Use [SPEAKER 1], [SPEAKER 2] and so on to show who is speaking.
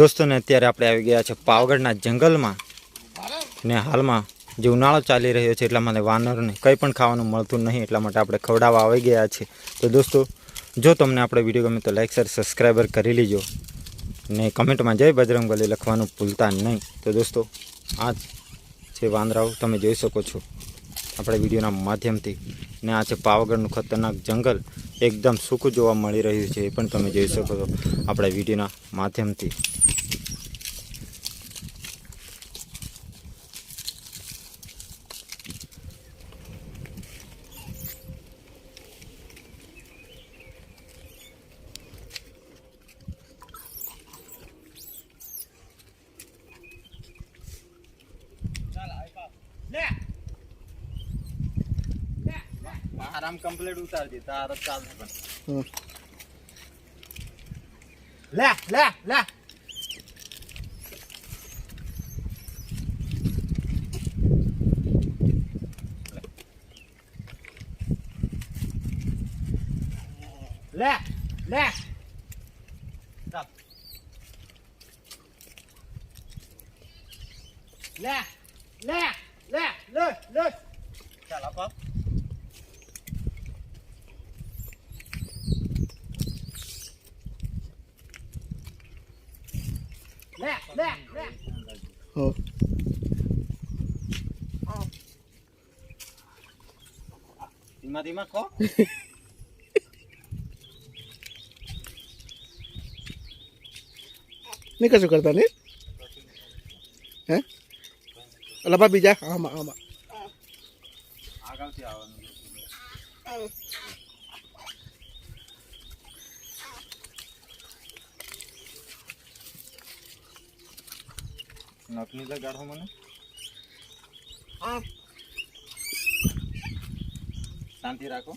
[SPEAKER 1] દોસ્તોને અત્યારે આપણે આવી ગયા છે પાવગઢના જંગલમાં ને હાલમાં જે ઉનાળો ચાલી રહ્યો છે એટલા માટે વાનરને કંઈ પણ ખાવાનું મળતું નહીં એટલા માટે આપણે ખવડાવવા આવી ગયા છે. તો દોસ્તો, જો તમને આપણે વીડિયો ગમે તો લાઈક, શેર, સબસ્ક્રાઈબર કરી લીજો. ને કમેન્ટમાં જય બજરંગબલી લખવાનું ભૂલતા નહીં. તો દોસ્તો, આ છે વાંદરાઓ, તમે જોઈ શકો છો આપણે વિડીયોના માધ્યમથી. ને આ છે પાવાગઢનું ખતરનાક જંગલ, એકદમ સૂકું જોવા મળી રહ્યું છે, એ પણ તમે જોઈ શકો છો આપણા વિડીયોના માધ્યમથી. આરામ કમ્પ્લીટ ઉતારજે તારા ચાલશે પણ લે લે લે. લે લે. ચાલ. લે લે. લે લે લે ચાલ આપો લે લે લે
[SPEAKER 2] હો
[SPEAKER 1] ધીમા ધીમા ખો
[SPEAKER 2] નહીં કશું કરતા નહીં હે અલા બીજા આમાં આમાં
[SPEAKER 1] આગળથી આવવાનું નકની તો ગાઢો મને શાંતિ રાખો